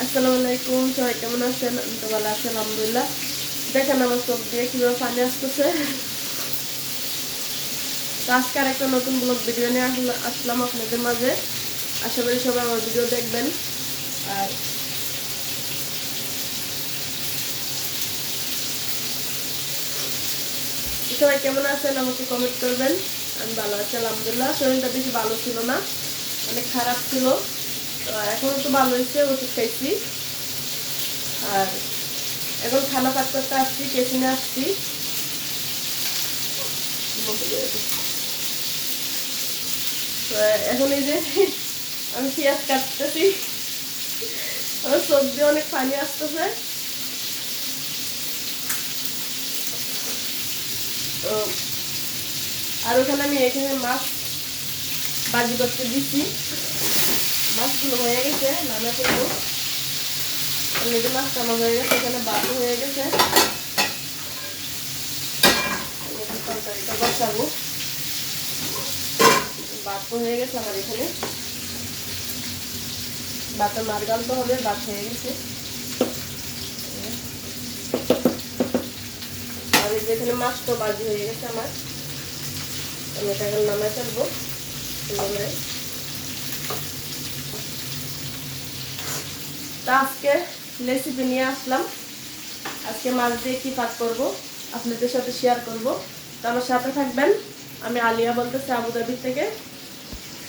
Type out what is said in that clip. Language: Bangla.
আসসালামু আলাইকুম, সবাই কেমন আছেন? আমি তো ভালো আছি, আলহামদুলিল্লাহ। দেখেন আমার চোখ দিয়ে কীভাবে পানি আসতেছে। তো আজকে আর একটা নতুন ব্লগ ভিডিও নিয়ে আসলা- আসলাম আপনাদের মাঝে। আশা করি সবাই আমার ভিডিও দেখবেন। আর সবাই কেমন আছেন আমাকে কমেন্ট করবেন। আমি ভালো আছি, আলহামদুলিল্লাহ। শরীরটা বেশি ভালো ছিল না, অনেক খারাপ ছিল। এখন তো ভালো হয়েছে, ওষুধ খাইছি। আর এখন খানা পাক করতে আসছি কেসিনে আসছি। এখন এই যে আমি পেঁয়াজ কাটতেছি। আমার সবজি অনেক পানি আসতেছে। আর ওখানে আমি এখানে মাছ বাজি করতে দিচ্ছি মাছগুলো হয়ে গেছে, নানা করব। অলরেডি মাছটা আমার হয়ে গেছে, এখানে বালু হয়ে গেছে। তরকারিটা বসাবো। বাতো হয়ে গেছে আমার এখানে। বাতা মার গালতে হবে বাত হয়ে গেছে। আর এই মাছ তো বাজি হয়ে গেছে আমার। আমি এটা নামায় ফেলব। তা আজকে রেসিপি নিয়ে আসলাম। আজকে মাছ দিয়ে কী পাক করব, আপনাদের সাথে শেয়ার করব। তো আমার সাথে থাকবেন, আমি আলিয়া বলতেছি আবুধাবি থেকে।